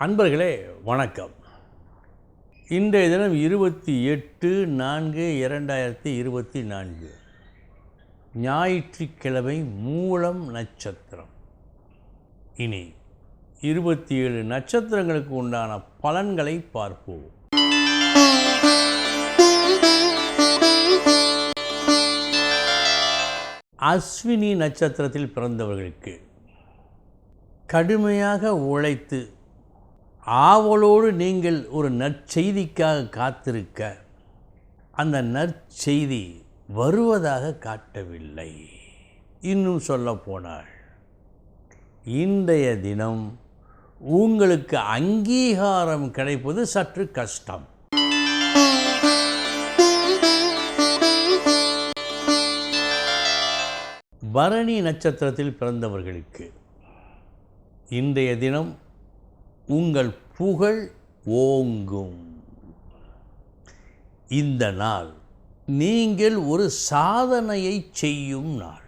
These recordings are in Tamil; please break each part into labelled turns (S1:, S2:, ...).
S1: அன்பர்களே வணக்கம். இன்றைய தினம் இருபத்தி எட்டு நான்கு இரண்டாயிரத்தி இருபத்தி நான்கு. ஞாயிற்றுக்கிழமை மூலம் நட்சத்திரம். இனி இருபத்தி ஏழு நட்சத்திரங்களுக்கு உண்டான பலன்களை பார்ப்போம். அஸ்வினி நட்சத்திரத்தில் பிறந்தவர்களுக்கு கடுமையாக உழைத்து ஆவலோடு நீங்கள் ஒரு நற்செய்திக்காக காத்திருக்க அந்த நற்செய்தி வருவதாக காட்டவில்லை. இன்னும் சொல்ல போனால் இன்றைய தினம் உங்களுக்கு அங்கீகாரம் கிடைப்பது சற்று கஷ்டம். பரணி நட்சத்திரத்தில் பிறந்தவர்களுக்கு இன்றைய தினம் உங்கள் புகழ் ஓங்கும். இந்த நாள் நீங்கள் ஒரு சாதனையை செய்யும் நாள்.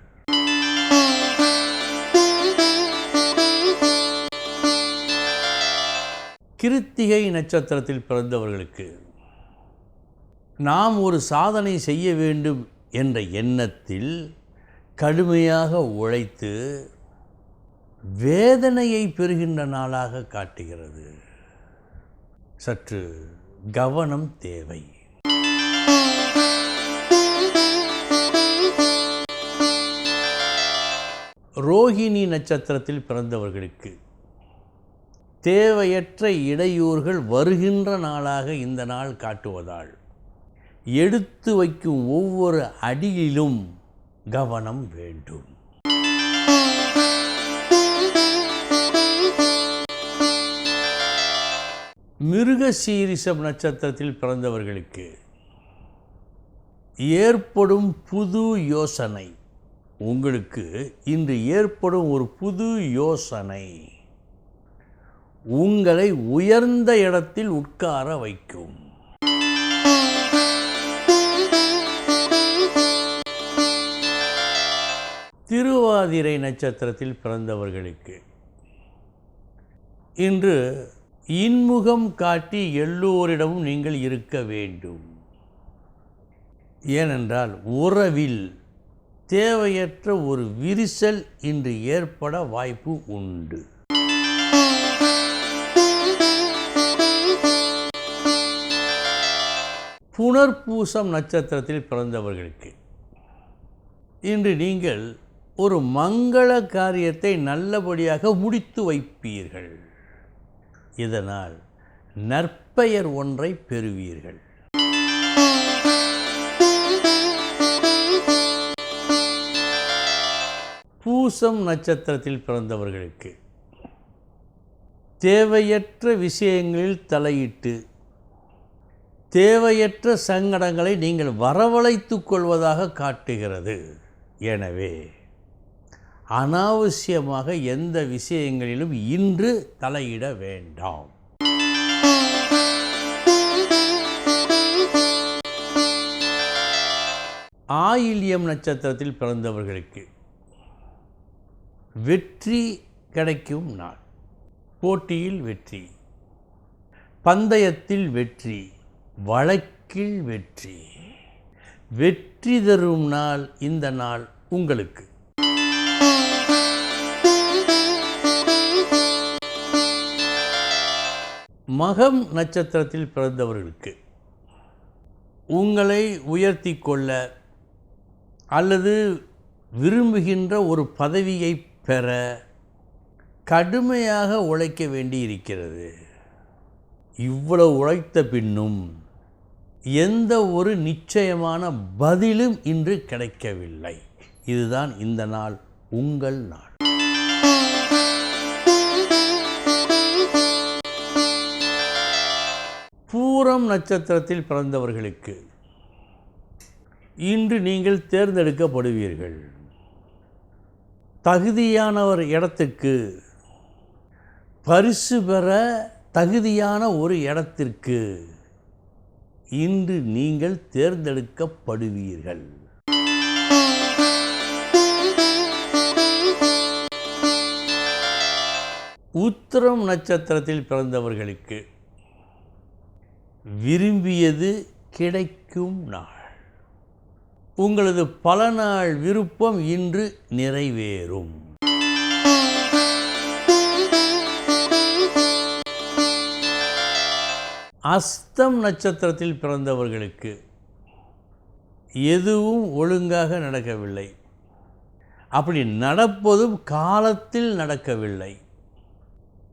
S1: கிருத்திகை நட்சத்திரத்தில் பிறந்தவர்களுக்கு நாம் ஒரு சாதனை செய்ய வேண்டும் என்ற எண்ணத்தில் கடுமையாக உழைத்து வேதனையை பெறுகின்ற நாளாக காட்டுகிறது. சற்று கவனம் தேவை. ரோஹிணி நட்சத்திரத்தில் பிறந்தவர்களுக்கு தேவையற்ற இடையூறுகள் வருகின்ற நாளாக இந்த நாள் காட்டுவதால் எடுத்து வைக்கும் ஒவ்வொரு அடியிலும் கவனம் வேண்டும். மிருகசீரிசம் நட்சத்திரத்தில் பிறந்தவர்களுக்கு ஏற்படும் புது யோசனை. உங்களுக்கு இன்று ஏற்படும் ஒரு புது யோசனை. உங்களை உயர்ந்த இடத்தில் உட்கார வைக்கும். திருவாதிரை நட்சத்திரத்தில் பிறந்தவர்களுக்கு இன்று இன்முகம் காட்டி எல்லோரிடமும் நீங்கள் இருக்க வேண்டும். ஏனென்றால் உறவில் தேவையற்ற ஒரு விரிசல் இன்று ஏற்பட வாய்ப்பு உண்டு. புனர்பூசம் நட்சத்திரத்தில் பிறந்தவர்களுக்கு இன்று நீங்கள் ஒரு மங்கள காரியத்தை நல்லபடியாக முடித்து வைப்பீர்கள். இதனால் நற்பெயர் ஒன்றை பெறுவீர்கள். பூசம் நட்சத்திரத்தில் பிறந்தவர்களுக்கு தேவையற்ற விஷயங்களில் தலையிட்டு தேவையற்ற சங்கடங்களை நீங்கள் வரவழைத்துக் கொள்வதாக காட்டுகிறது. எனவே அனாவசியமாக எந்த விஷயங்களிலும் இன்று தலையிட வேண்டாம். ஆயில்யம் நட்சத்திரத்தில் பிறந்தவர்களுக்கு வெற்றி கிடைக்கும் நாள். போட்டியில் வெற்றி பந்தயத்தில் வெற்றி வழக்கில் வெற்றி. வெற்றி தரும் நாள் இந்த நாள் உங்களுக்கு. மகம் நட்சத்திரத்தில் பிறந்தவர்களுக்கு உங்களை உயர்த்தி கொள்ள அல்லது விரும்புகின்ற ஒரு பதவியை பெற கடுமையாக உழைக்க வேண்டியிருக்கிறது. இவ்வளவு உழைத்த பின்னும் எந்த ஒரு நிச்சயமான பதிலும் இன்று கிடைக்கவில்லை. இதுதான் இந்த நாள் உங்கள் நாள். பூரம் நட்சத்திரத்தில் பிறந்தவர்களுக்கு இன்று நீங்கள் தேர்ந்தெடுக்கப்படுவீர்கள். தகுதியானவர் இடத்துக்கு பரிசு பெற தகுதியான ஒரு இடத்திற்கு இன்று நீங்கள் தேர்ந்தெடுக்கப்படுவீர்கள். உத்திரம் நட்சத்திரத்தில் பிறந்தவர்களுக்கு விரும்பியது கிடைக்கும் நாள். உங்களது பல நாள் விருப்பம் இன்று நிறைவேறும். அஸ்தம் நட்சத்திரத்தில் பிறந்தவர்களுக்கு எதுவும் ஒழுங்காக நடக்கவில்லை. அப்படி நடப்பதும் காலத்தில் நடக்கவில்லை.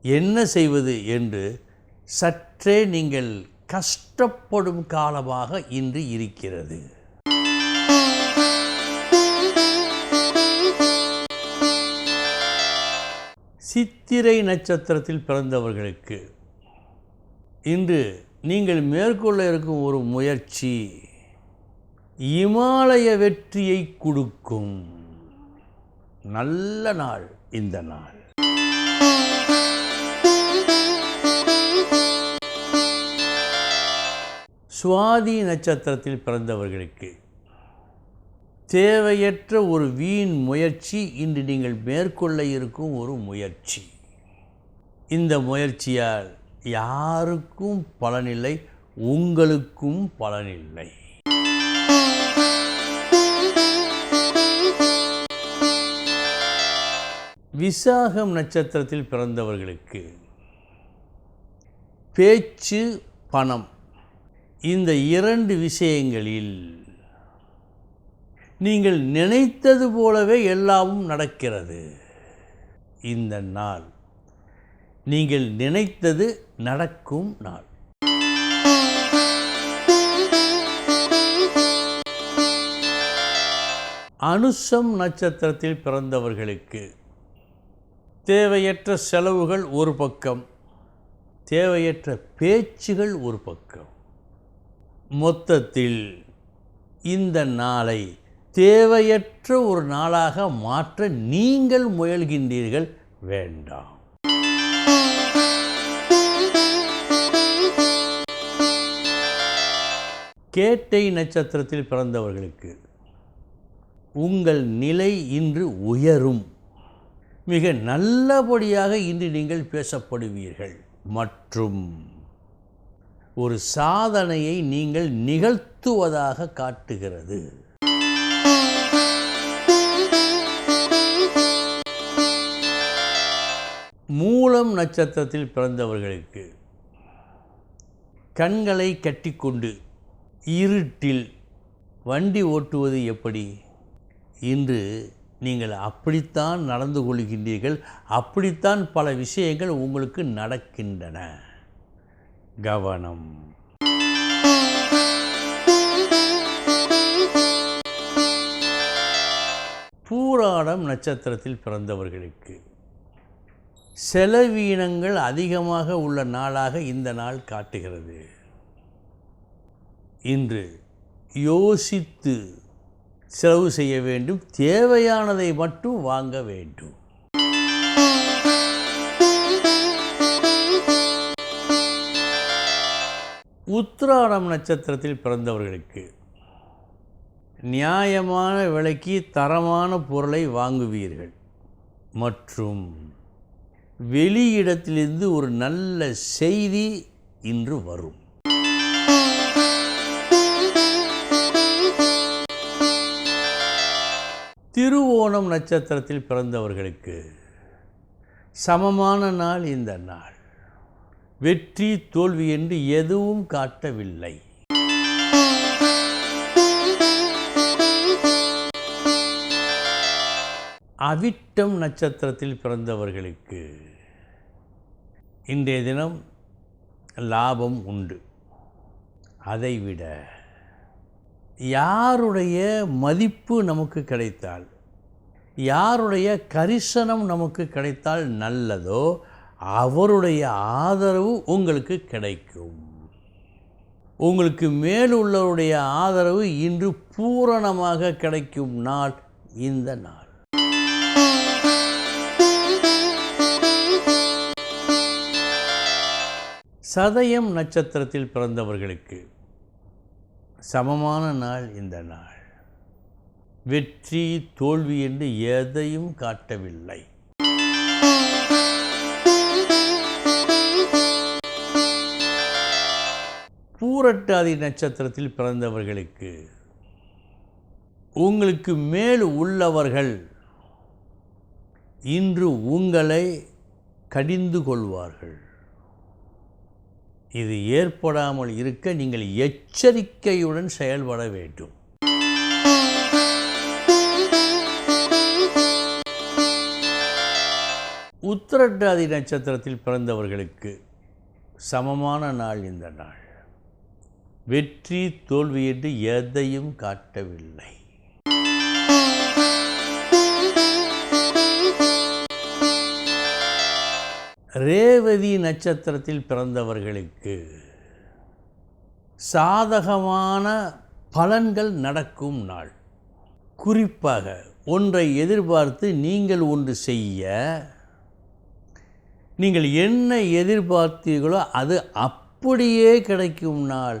S1: என்ன செய்வது என்று சற்றே நீங்கள் கஷ்டப்படும் காலமாக இன்று இருக்கிறது. சித்திரை நட்சத்திரத்தில் பிறந்தவர்களுக்கு இன்று நீங்கள் மேற்கொள்ள இருக்கும் ஒரு முயற்சி இமாலய வெற்றியை கொடுக்கும். நல்ல நாள் இந்த நாள். சுவாதி நட்சத்திரத்தில் பிறந்தவர்களுக்கு தேவையற்ற ஒரு வீண் முயற்சி இன்று நீங்கள் மேற்கொள்ள இருக்கும் ஒரு முயற்சி. இந்த முயற்சியால் யாருக்கும் பலனில்லை உங்களுக்கும் பலனில்லை. விசாகம் நட்சத்திரத்தில் பிறந்தவர்களுக்கு பேச்சு பணம். இந்த இரண்டு விஷயங்களில் நீங்கள் நினைத்தது போலவே எல்லாமும் நடக்கிறது. இந்த நாள் நீங்கள் நினைத்தது நடக்கும் நாள். அனுஷம் நட்சத்திரத்தில் பிறந்தவர்களுக்கு தேவையற்ற செலவுகள் ஒரு பக்கம் தேவையற்ற பேச்சுகள் ஒரு பக்கம். மொத்தத்தில் இந்த நாளை தேவையற்ற ஒரு நாளாக மாற்ற நீங்கள் முயல்கின்றீர்கள் வேண்டாம். கேட்டை நட்சத்திரத்தில் பிறந்தவர்களுக்கு உங்கள் நிலை இன்று உயரும். மிக நல்லபடியாக இன்று நீங்கள் பேசப்படுவீர்கள். மற்றும் ஒரு சாதனையை நீங்கள் நிகழ்த்துவதாக காட்டுகிறது. மூலம் நட்சத்திரத்தில் பிறந்தவர்களுக்கு கண்களை கட்டிக்கொண்டு இருட்டில் வண்டி ஓட்டுவது எப்படி? இன்று நீங்கள் அப்படித்தான் நடந்து கொள்கின்றீர்கள் அப்படித்தான் பல விஷயங்கள் உங்களுக்கு நடக்கின்றன. கவனம். பூராடம் நட்சத்திரத்தில் பிறந்தவர்களுக்கு செலவீனங்கள் அதிகமாக உள்ள நாளாக இந்த நாள் காட்டுகிறது. இன்று யோசித்து செலவு செய்ய வேண்டும் தேவையானதை மட்டும் வாங்க வேண்டும். உத்திராடம் நட்சத்திரத்தில் பிறந்தவர்களுக்கு நியாயமான விலைக்கு தரமான பொருளை வாங்குவீர்கள். மற்றும் வெளியிடத்திலிருந்து ஒரு நல்ல செய்தி இன்று வரும். திருவோணம் நட்சத்திரத்தில் பிறந்தவர்களுக்கு சமமான நாள் இந்த நாள். வெற்றி தோல்வி என்று எதுவும் காட்டவில்லை. அவிட்டம் நட்சத்திரத்தில் பிறந்தவர்களுக்கு இன்றைய தினம் லாபம் உண்டு. அதைவிட யாருடைய மதிப்பு நமக்கு கிடைத்தால் யாருடைய கரிசனம் நமக்கு கிடைத்தால் நல்லதோ அவருடைய ஆதரவு உங்களுக்கு கிடைக்கும். உங்களுக்கு மேலுள்ளவருடைய ஆதரவு இன்று பூரணமாக கிடைக்கும் நாள் இந்த நாள். சதயம் நட்சத்திரத்தில் பிறந்தவர்களுக்கு சமமான நாள் இந்த நாள். வெற்றி தோல்வி என்று எதையும் காட்டவில்லை. பூரட்டாதி நட்சத்திரத்தில் பிறந்தவர்களுக்கு உங்களுக்கு மேல் உள்ளவர்கள் இன்று உங்களை கடிந்து கொள்வார்கள். இது ஏற்படாமல் இருக்க நீங்கள் எச்சரிக்கையுடன் செயல்பட வேண்டும். உத்திரட்டாதி நட்சத்திரத்தில் பிறந்தவர்களுக்கு சமமான நாள் இந்த நாள். வெற்றி தோல்வி என்று எதையும் காட்டவில்லை. ரேவதி நட்சத்திரத்தில் பிறந்தவர்களுக்கு சாதகமான பலன்கள் நடக்கும் நாள். குறிப்பாக ஒன்றை எதிர்பார்த்து நீங்கள் ஒன்று செய்ய நீங்கள் என்ன எதிர்பார்த்தீர்களோ அது அப்படியே கிடைக்கும் நாள்.